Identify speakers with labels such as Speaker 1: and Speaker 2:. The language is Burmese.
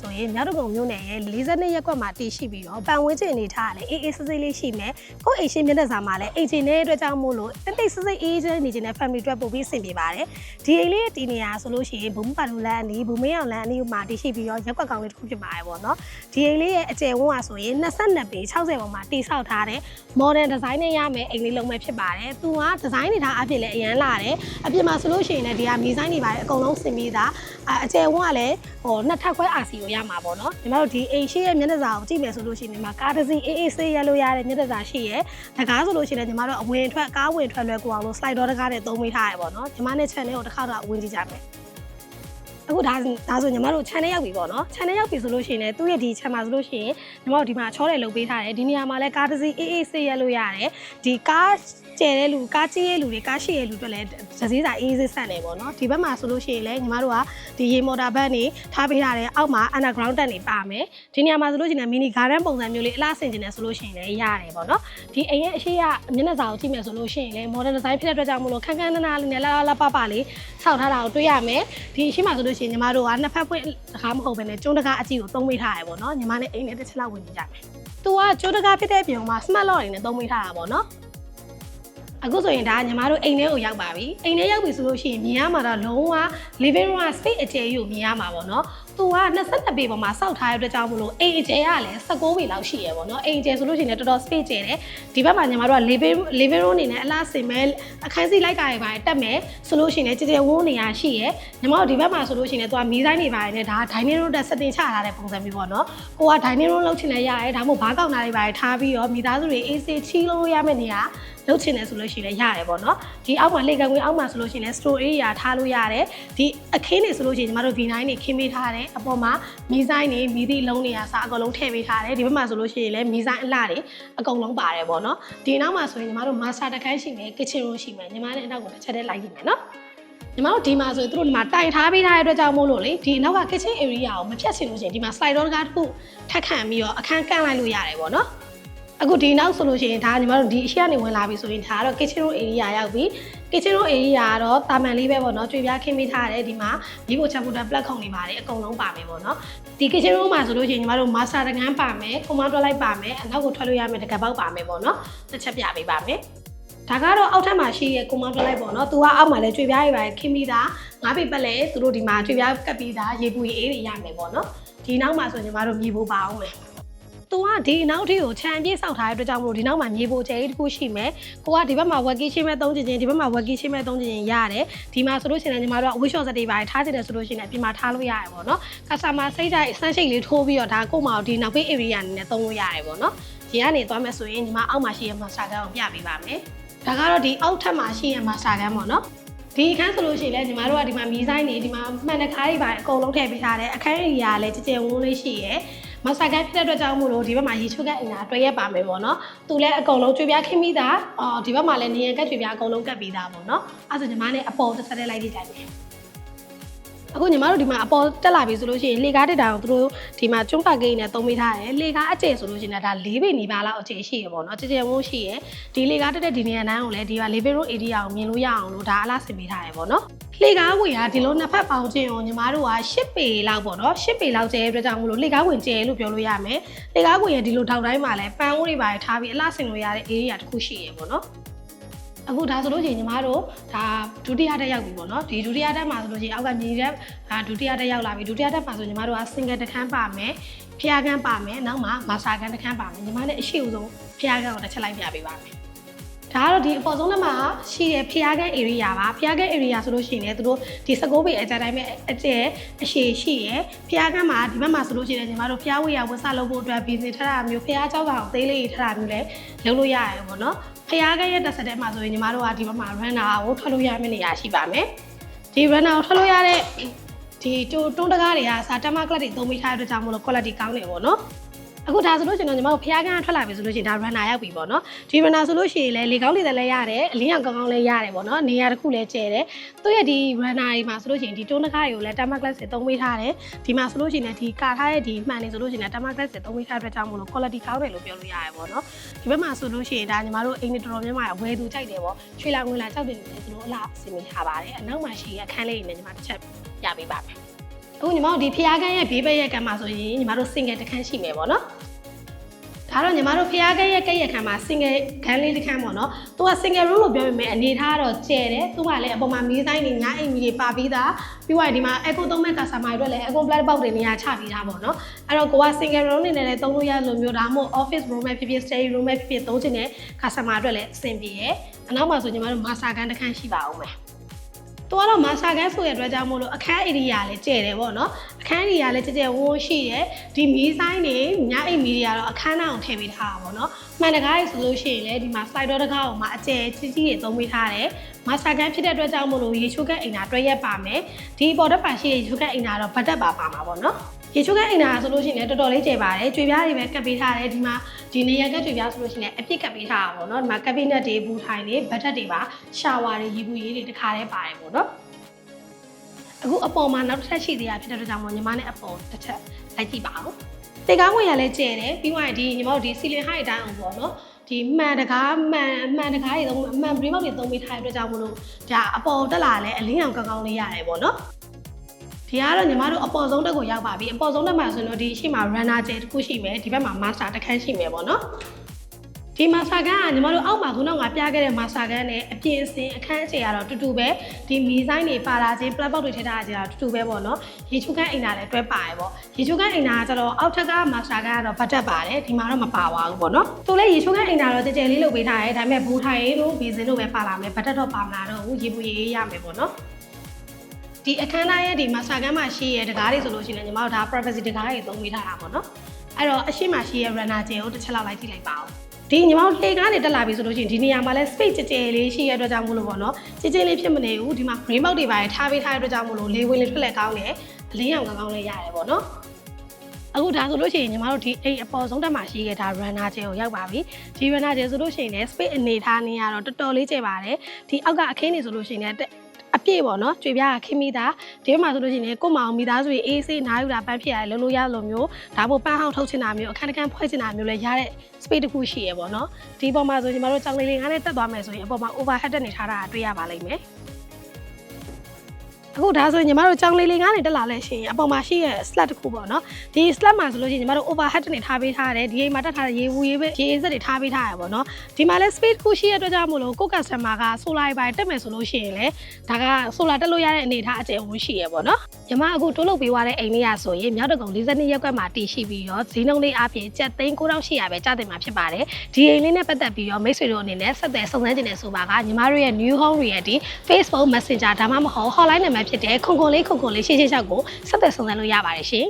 Speaker 1: ဆိုရင်မြောက်တကုံမြို့နယ်ရဲ့42ရက်ကွက်မှာတည်ရှိပြီးတော့ပန်ဝင်းကျင်အနေထားကလည်းအေးအေးဆေးဆေးလေးရှိမယ်ကိုယ့်အိမ်ရှင်မျက်နှာစာမှာလည်းအိမ်ရှင်တဲ့အတွက်ကြောင့်မို့လို့တိတ်တိတ်ဆေးဆေးအေးအေးချင်းနေခြင်းနဲ့ family အတွက်ပို့ပြီးအဆင်ပြေပါတယ်ဒီအိမ်လေးတည်နေရဆိုလို့ရှိရင်ဘုံပါလူလန်အနီးဘုံမင်းအောင်လန်အနီးမှာတည်ရှိပြီးတော့ရက်ကွက်ကောင်လေးတစ်ခုဖြစ်ပါတယ်ပေါ့နော်ဒီအိမ်လေးရဲ့အကျယ်ဝန်းကဆိုရင်22ပေ60ပေါ်မှာတည်ဆောက်ထားတဲ့ modern design နဲ့ရမယ်အိမ်လေးလုံးပဲဖြစ်ပါတယ်သူက design တွေထားအဖြစ်လည်းအရန်လာတယ်အပြင်မှာဆိုလို့ရှိရင်လည်းဒီကမီဇိုင်းတွေပါတယ်အကုန်လုံးဆင်ပြီးသားအအကျယ်ဝန်းကလည်းဟိုနှစ်ထပ်ခွဲ RC ကိုရမှာပေါ့နော်ညီမတို့ဒီအိမ်ရှိရဲ့မျက်နှာစာကိုကြည့်မယ်ဆိုလို့ရှိရင်ဒီမှာကားတစ်စီးအေးအေးဆေးရလို့ရတဲ့မျက်နှာစာရှိရဲ့တကားဆိုလို့ရှိရင်လည်းညီမတို့အဝင်ထွက်ကားဝင်ထွက်လွယ်ကူအောင်လို့ slide door တကားနဲ့သုံးမိထားရပေါ့နော်ညီမနဲ့ channel ကိုတစ်ခါတော့ဝင်ကြည့်ကြမယ် အခုဒါဒါဆိုညီမတို့ channel ရောက်ပြီပေါ့နော် channel ရောက်ပြီဆိုလို့ရှိရင်လည်းသူ့ရဲ့ဒီ channel ဆိုလို့ရှိရင်ညီမတို့ဒီမှာချောတယ်လုပ်ပေးထားတယ်ဒီနေရာမှာလည်းကားတစ်စီးအေးအေးဆေးရလို့ရတယ်ဒီကားကျဲတဲ့လူကားကြီးရဲ့လူတွေကားရှိရဲ့လူတွေလည်းဒစည်းစာအေးဆေးဆန့်နေပေါ့နော်ဒီဘက်မှာဆိုလို့ရှိရင်လည်းညီမတို့ကဒီရေမော်တာဘတ်နေထားပေးထားတယ်အောက်မှာ underground တက်နေပါမယ်ဒီနေရာမှာဆိုလို့ရှိရင် mini garden ပုံစံမျိုးလေးအလားဆင်ကျင်နေဆိုလို့ရှိရင်လည်းရတယ်ပေါ့နော်ဒီအိမ်ရဲ့အရှိရမျက်နှာစာကိုကြည့်မယ်ဆိုလို့ရှိရင်လည်း modern design ဖြစ်တဲ့အတွက်ကြောင့်မလို့ခန်းခန်းနားနားလေးနဲ့လာလာလာပပလေးဆောက်ထားတာကိုတွေ့ရမယ်ဒီအရှိမှာဆိုလို့ရှိရင်ညီမတို့ကနှစ်ဖက်ဖွင့်တကားမဟုတ်ဘဲနဲ့ကျုံးတကားအကြည့်ကိုသုံးပေးထားရပေါ့နော်ညီမနဲ့အိမ်နဲ့တစ်ချက်လောက်ဝင်ကြည့်ကြမယ်သူကကျုံးတကားဖြစ်တဲ့ပြင်မှာ smart lock တွေနဲ့သုံးပေးထားတာပေါ့နော်အခုဆိုရင်ဒါညီမတို့အိမ်ထဲကိုရောက်ပါပြီအိမ်ထဲရောက်ပြီဆိုလို့ရှိရင်မြင်ရမှာတော့လုံးဝ living room က space အကျယ်ကြီးကိုမြင်ရမှာပေါ့နော် သူက22ပေပေါ်မှာစောက်ထားတဲ့အတွက်ကြောင့်မလို့အိမ်အကျယ်ကလည်း19ပေလောက်ရှိရပေါ့နော်အိမ်အကျယ်ဆိုလို့ရှိရင်လည်းတော်တော် space ကျယ်တယ်ဒီဘက်မှာညီမတို့က living living room အနေနဲ့အလားစင်မဲ့အခန်းစီလိုက်ကားတွေပါတက်မယ်ဆိုလို့ရှိရင်လည်းကြည်ကြဲဝန်းနေရရှိရညီမတို့ဒီဘက်မှာဆိုလို့ရှိရင်လည်းသူကမီးဆိုင်တွေပါတယ်နဲ့ဒါ dining room တက် setting ချထားတဲ့ပုံစံမျိုးပေါ့နော်ကိုက dining room လောက်ချင်လည်းရတယ်ဒါမှမဟုတ်ဘားကောက်နာတွေပါတယ်ထားပြီးတော့မိသားစုတွေ AC ချီလို့ရမယ့်နေရာလုပ်ချင်တယ်ဆိုလို့ရှိရင်လည်းရတယ်ပေါ့နော်ဒီအောက်မှာလေကန်ဝင်အောက်မှာဆိုလို့ရှိရင်လည်း store area ထားလို့ရတယ်ဒီအခင်းတွေဆိုလို့ရှိရင်ညီမတို့ V9 တွေခင်းပေးထားတယ်အပေါ်မှာမီဇိုင်းတွေမီသည့်လုံးတွေအစားအကုန်လုံးထည့်ပေးထားတယ်ဒီဘက်မှာဆိုလို့ရှိရင်လည်းမီဇိုင်းအလှတွေအကုန်လုံးပါတယ်ပေါ့နော်ဒီနောက်မှာဆိုရင်ညီမတို့ master တစ်ခန်းရှိမယ် kitchen room ရှိမယ်ညီမနဲ့အနောက်ကိုတစ်ချက်တည်းလိုက်ကြည့်မယ်နော်ညီမတို့ဒီမှာဆိုရင်သူတို့ဒီမှာတိုင်ထားပေးထားတဲ့အတွက်ကြောင့်မို့လို့လေဒီနောက်က kitchen area ကိုမဖြတ်ချင်လို့ရှိရင်ဒီမှာ slide door ကားတစ်ခုထပ်ခံပြီးတော့အခန်းကန့်လိုက်လို့ရတယ်ပေါ့နော်အခုဒီနောက်ဆိုလို့ရှိရင်ဒါညီမတို့ဒီအရှိကနေဝင်လာပြီဆိုရင်ဒါကတော့ kitchen room area ရောက်ပြီ kitchen room area ကတော့တာမန်လေးပဲပေါ့နော်ကြွေပြားခင်းပေးထားတယ်ဒီမှာဒီကိုချက်ပူတာ plug ခုံတွေပါတယ်အကုန်လုံးပါမယ်ပေါ့နော်ဒီ kitchen room မှာဆိုလို့ရှိရင်ညီမတို့ master တကန်းပါမယ်ခုံမတွက်လိုက်ပါမယ်အနောက်ကိုထွက်လို့ရမယ်တကပေါက်ပါမယ်ပေါ့နော်တစ်ချက်ပြပေးပါမယ်ဒါကတော့အောက်ထပ်မှာရှိရဲ့ကိုမောင်းတွက်လိုက်ပေါ့နော်။ तू ကအောက်မှာလည်းကြွေပြားတွေပါခင်းပြီးသားငါးပေပတ်လဲသူတို့ဒီမှာကြွေပြားကပ်ပြီးသားရေပူရေအေးတွေရမယ်ပေါ့နော်။ဒီနောက်မှာဆိုညီမတို့မြေဖို့ပါအောင်မယ်။ तू ကဒီနောက်ထိကိုခြံပြေးဆောက်ထားတဲ့အတွက်ကြောင့်မလို့ဒီနောက်မှာမြေပိုကျဲတစ်ခုရှိမယ်။ကိုကဒီဘက်မှာ working ရှင်းမဲ့သုံးချင်ချင်းဒီဘက်မှာ working ရှင်းမဲ့သုံးချင်ချင်းရတယ်။ဒီမှာဆိုလို့ရှိရင်လည်းညီမတို့က wish shot စတေးပါတယ်ထားချင်တယ်ဆိုလို့ရှိရင်လည်းအပြင်မှာထားလို့ရတယ်ပေါ့နော်။ customer စိတ်ကြိုက်စမ်းရှိတ်လေးထိုးပြီးတော့ဒါကို့မှာဒီနောက်ဘေး area အနေနဲ့သုံးလို့ရတယ်ပေါ့နော်။ဒီကနေသွားမယ်ဆိုရင်ညီမအောက်မှာရှိရ master ကန်ကိုပြပေးပါမယ်။ဒါကတော့ဒီအောက်ထပ်မှာရှိရ master ကန်ပေါ့နော်။ဒီအခန်းဆိုလို့ရှိရင်လည်းညီမတို့ကဒီမှာမီးဆိုင်နေဒီမှာမှန်တကားတွေပါအကုန်လုံးထည့်ပေးထားတယ်အခန်းအရာလည်းကြည်ကြဲဝန်းလေးရှိရယ် မဆာကန်ဖြစ်တဲ့အတွက်ကြောင့်မို့လို့ဒီဘက်မှာရေချိုးကအင်တာတွဲရက်ပါမယ်ပေါ့နော်သူလည်းအကုန်လုံးကြွေပြားခင်းပြီးသားအော်ဒီဘက်မှာလည်းနေရကက်ကြွေပြားအကုန်လုံးကတ်ပြီးသားပေါ့နော်အဲဆိုညီမနဲ့အပေါ်တစ်ဆက်တည်းလိုက်ကြည့်ကြတယ် အခုညီမတို့ဒီမှာအပေါ်တက်လာပြီဆိုလို့ရှိရင်လေကားတက်တာကိုသူတို့ဒီမှာကျုံးကကိန်းနဲ့သုံးပေးထားတယ်လေကားအကျယ်ဆိုလို့ရှိရင်ဒါ၄ပေနီးပါးလောက်အကျယ်ရှိရပေါ့နော်ကြည်ကြဲဝန်းရှိရဒီလေကားတက်တဲ့ဒီနေရာနန်းကိုလည်းဒီကလေဘေရိုအေရီယာကိုမြင်လို့ရအောင်လို့ဒါအလားဆင်ပေးထားတယ်ပေါ့နော်လေကားဝင်ကဒီလိုနှစ်ဖက်ပေါင်းခြင်းကိုညီမတို့က၈ပေလောက်ပေါ့နော်၈ပေလောက်ကျဲတဲ့အတွက်ကြောင့်မလို့လေကားဝင်ကျဲလို့ပြောလို့ရမယ်လေကားဝင်ရဲ့ဒီလိုထောက်တိုင်းမှာလည်းပန်းဦးတွေပါထားပြီးအလားဆင်လို့ရတဲ့ area တစ်ခုရှိရပေါ့နော် အခုဒါဆိုလို့ရှိရင်ညီမတို့ဒါဒုတိယတက်ရောက်ပြီပေါ့နော်ဒီဒုတိယတက်မှာဆိုလို့ရှိရင်အောက်ကညီတက်ဒါဒုတိယတက်ရောက်လာပြီဒုတိယတက်မှာဆိုညီမတို့က single တစ်ခန်းပါမယ်ဖျားကန်းပါမယ်နောက်မှာမာစာကန်းတစ်ခန်းပါမယ်ညီမနဲ့အရှိအဆုံးဖျားကန်းကိုတစ်ချက်လိုက်ပြပေးပါမယ် ဒါကတော့ဒီအပေါ်ဆုံးထဲမှာရှိတဲ့ဖျားကန်း area ပါဖျားကန်း area ဆိုလို့ရှိရင်လည်းသူတို့ဒီ16ပေအကြတိုင်းပဲအကျယ်အရှည်ရှိရယ်ဖျားကန်းမှာဒီဘက်မှာဆိုလို့ရှိရင်ညီမတို့ဖျားဝေရဝတ်ဆလုပ်ဖို့အတွက်ဘီစီထတာမျိုးဖျားကြောက်ကောင်သေးလေးထတာမျိုးလည်းလုပ်လို့ရတယ်ပေါ့နော်ဖျားကန်းရဲ့တစ်ဆက်တည်းမှာဆိုရင်ညီမတို့ကဒီဘက်မှာ runner ကိုထွက်လို့ရမယ့်နေရာရှိပါမယ်ဒီ runner ကိုထွက်လို့ရတဲ့ဒီတိုးတွန်းတကားတွေကစာတမကလပ်တွေသုံးမိထားတဲ့အတွက်ကြောင့်မလို့ quality ကောင်းတယ်ပေါ့နော် အခုဒါဆိုလို့ရှိရင်တော့ညီမတို့ဖျားကန်းထွက်လာပြီဆိုလို့ရှိရင်ဒါ runner ရောက်ပြီပေါ့နော်ဒီ runner ဆိုလို့ရှိရင်လည်းလေကောင်းလေသက်လည်းရတယ်အလင်းရောင်ကောင်းကောင်းလည်းရတယ်ပေါ့နော်နေရာတစ်ခုလည်းကျဲတယ်သူ့ရဲ့ဒီ runner တွေမှာဆိုလို့ရှိရင်ဒီတွန်းတကားတွေကိုလည်း tama glass တွေသုံးပေးထားတယ်ဒီမှာဆိုလို့ရှိရင်လည်းဒီကာထားရဲ့ဒီမှန်နေဆိုလို့ရှိရင်လည်း tama glass တွေသုံးပေးထားတဲ့အတွက်ကြောင့်မလို့ quality ကောင်းတယ်လို့ပြောလို့ရတယ်ပေါ့နော်ဒီဘက်မှာဆိုလို့ရှိရင်ဒါညီမတို့အိမ်တွေတော်တော်များများဝယ်သူကြိုက်တယ်ပေါ့ချွေလာငွေလာကြောက်တယ်လို့လည်းသူတို့အလားအဆင်ပြေထားပါတယ်အနောက်မှာရှိရအခန်းလေးတွေနဲ့ညီမတစ်ချက်ပြပေးပါမယ် အခုညီမတို့ဒီဖျားကန်းရဲ့ဘေးဘက်ရဲ့ကံမှာဆိုရင်ညီမတို့ single တစ်ခန်းရှိမယ်ပေါ့နော်ဒါတော့ညီမတို့ဖျားကန်းရဲ့ကဲ့ရဲ့ခန်းမှာ single ခန်းလေးတစ်ခန်းပေါ့နော်သူက single room လို့ပြောပေမဲ့အနေထားတော့ကျဲတယ်သူကလည်းအပေါ်မှာမီးဆိုင်တွေညာအိမ်မီတွေပါပြီးသားပြီးတော့ဒီမှာ echo သုံးမဲ့ customer တွေအတွက်လည်း echo black box တွေနေရာချပြီးသားပေါ့နော်အဲ့တော့ကိုက single room နေနဲ့လည်းသုံးလို့ရလို့မျိုးဒါမှမဟုတ် office room ပဲဖြစ်ဖြစ် study room ပဲဖြစ်ဖြစ်သုံးချင်တဲ့ customer အတွက်လည်းအဆင်ပြေရယ်အနောက်မှာဆိုညီမတို့ master ခန်းတစ်ခန်းရှိပါအောင်မယ်။ သူကတော့မာစာကန်းဆိုရတဲ့အတွက်ကြောင့်မို့လို့အခန်းဧရိယာလည်းကျဲတယ်ပေါ့နော်။အခန်းဧရိယာလည်းကျဲကျဲဝန်းရှိတယ်။ဒီမီးဆိုင်တွေညအိမ်မီတွေကတော့အခန်းနောက်ထည့်ပေးထားတာပေါ့နော်။မှန်တကားကြီးဆိုလို့ရှိရင်လည်းဒီမှာ side door တကားပေါ်မှာအကျဲကြီးကြီးတွေသုံးပေးထားတယ်။မာစာကန်းဖြစ်တဲ့အတွက်ကြောင့်မို့လို့ရေချိုးကန်းအိမ်သာတွဲရက်ပါမယ်။ဒီပေါ်တက်ပါရှိရေချိုးကန်းအိမ်သာတော့ဗတ်တက်ပါပါမှာပေါ့နော်။ရေချိုးကန်းအိမ်သာဆိုလို့ရှိရင်လည်းတော်တော်လေးကျဲပါတယ်။ကြွေပြားတွေပဲကပ်ပေးထားတယ်ဒီမှာဒီနေရာကကြွေပြားဆိုလို့ရှိရင်လည်းအပြစ်ကပ်ပေးထားတာပေါ့နော်။ဒီမှာကပ်ပိနက်တွေဘူထိုင်တွေဗတ်တက်တွေပါရှာဝါတွေရေဘူးရေတွေတခါတည်းပါတယ်ပေါ့နော်။အခုအပေါ်မှာနောက်တစ်ချက်ရှိသေးတာဖြစ်တဲ့အတွက်ကြောင့်မို့ညီမနဲ့အပေါ်တစ်ချက်လိုက်ကြည့်ပါဦး။တေကောင်းဝင်ရလဲကျဲတယ်ပြီးမှဒီညီမတို့ဒီစီလင်ဟိုက်တိုင်းအောင်ပေါ့နော်။ ဒီမှန်တကားမှန်မှန်တကားတွေသုံးအမှန်ပရိမောက်တွေသုံးပေးထားတဲ့အတွက်ကြောင့်မို့လို့ဒါအပေါ်တက်လာလဲအလင်းအောင်ကောင်းကောင်းလေးရတယ်ပေါ့နော်။ဒီကတော့ညီမတို့အပေါ်ဆုံးတက်ကိုရောက်ပါပြီအပေါ်ဆုံးတက်မှာဆိုရင်တော့ဒီရှိမှာ runner ကျဲတစ်ခုရှိမယ်ဒီဘက်မှာ master တစ်ခန်းရှိမယ်ပေါ့နော်။ ဒီမာစာကန်ကညီမတို့အောက်မှာခုနကငါပြခဲ့တဲ့မာစာကန်နဲ့အပြင်အစင်အခန်းအခြေကတော့တူတူပဲဒီမီဆိုင်တွေပါလာခြင်း plug box တွေထည့်ထားကြတာတူတူပဲပေါ့နော်ရေချိုးကန်အိမ်သာလည်းတွဲပါတယ်ပေါ့ရေချိုးကန်အိမ်သာကကျတော့အောက်ထက်ကမာစာကန်ကတော့ဘတ်တက်ပါတယ်ဒီမှာတော့မပါပါဘူးပေါ့နော်သူလည်းရေချိုးကန်အိမ်သာတော့ကြဲကြဲလေးလုပ်ပေးထားတယ်ဒါပေမဲ့ဘူထိုင်တို့ဘီစင်တို့ပဲပါလာမယ်ဘတ်တက်တော့ပါမလာတော့ဘူးရေပူရေအေးရမယ်ပေါ့နော်ဒီအခန်းသားရဲ့ဒီမာစာကန်မှာရှိရဲ့တကားတွေဆိုလို့ရှိရင်ညီမတို့ဒါ privacy တကားတွေသုံးပေးထားတာပေါ့နော်အဲ့တော့အရှိမရှိရဲ့ runner ကျဲကိုတစ်ချက်လောက်လိုက်ကြည့်လိုက်ပါဦး ဒီညီမတို့လှေကားနေတက်လာပြီဆိုလို့ရှိရင်ဒီနေရာမှာလဲ space ကြဲကြဲလေးရှိရတဲ့အတွက်ကြောင့်မို့လို့ပေါ့နော်ကြဲကြဲလေးဖြစ်မနေဘူးဒီမှာ green box တွေပါထားပေးထားတဲ့အတွက်ကြောင့်မို့လို့လေဝင်လေထွက်လဲကောင်းတယ်အလင်းရောင်ကောင်းကောင်းလေးရတယ်ပေါ့နော်အခုဒါဆိုလို့ရှိရင်ညီမတို့ဒီအိမ်အပေါ်ဆုံးတက်မှာရှိခဲ့တာ runner ကျဲကိုရောက်ပါပြီဒီ runner ကျဲဆိုလို့ရှိရင်လည်း space အနေထားနေရတော့တော်တော်လေးကျဲပါတယ်ဒီအောက်ကအခင်းနေဆိုလို့ရှိရင်လည်းအ ပြည့်ပေါ့နော်ကြွေပြားခင်းမိတာဒီမှာဆိုလို့ရှိရင်ကိုမောင်မိသားစုရေးအေးဆေးနားယူတာပန်းဖြစ်ရတယ်လုံးလို့ရလို့မျိုးဒါပို့ပန်းဟောင်းထုတ်ချင်တာမျိုးအခန်းတကန်းဖွဲ့ချင်တာမျိုးလည်းရတဲ့ space တစ်ခုရှိရပေါ့နော်ဒီပေါ်မှာဆိုညီမတို့ကြောင်လေးလေးငါးနဲ့တက်သွားမယ်ဆိုရင်အပေါ်မှာ overhead တက်နေထားတာတွေ့ရပါလိမ့်မယ် အခုဒါဆိုရင်ညီမတို့ကြောင်လေးလေးငါးနဲ့တက်လာလဲရှိရင်အပေါ်မှာရှိရဲ့ slat တစ်ခုပေါ့နော်ဒီ slat မှာဆိုလို့ရှိရင်ညီမတို့ overhead တက်နေထားပေးထားတယ်ဒီအိမ်မှာတက်ထားတဲ့ရေဝူရေပဲရေစက်တွေထားပေးထားရပေါ့နော်ဒီမှာလဲ space တစ်ခုရှိရတဲ့အတွက်ကြောင့်မို့လို့ကို customer က solar ပိုင်းတက်မယ်ဆိုလို့ရှိရင်လေဒါက solar တက်လို့ရတဲ့အနေအထားအကျယ်ဝန်းရှိရပေါ့နော်ညီမအခုတိုးလုပ်ပေးသွားတဲ့အိမ်လေးရဆိုရင်မြောက်တကုံ42ရက်ကွက်မှာတည်ရှိပြီးတော့ဈေးနှုန်းလေးအပြင်ကျပ်သိန်း9800ပဲကျတင်မှာဖြစ်ပါတယ်ဒီအိမ်လေးနဲ့ပတ်သက်ပြီးတော့မိတ်ဆွေတို့အနေနဲ့ဆက်သွယ်စုံစမ်းခြင်းနဲ့ဆိုပါကညီမတို့ရဲ့ New Home Realty Facebook Messenger ဒါမှမဟုတ် hotline နံပါတ်ဖြစ်တဲ့ခွန်ခွန်လေးခွန်ခွန်လေးရှေ့ရှေ့ချက်ကိုဆက်သွယ်စုံစမ်းလို့ရပါတယ်ရှင်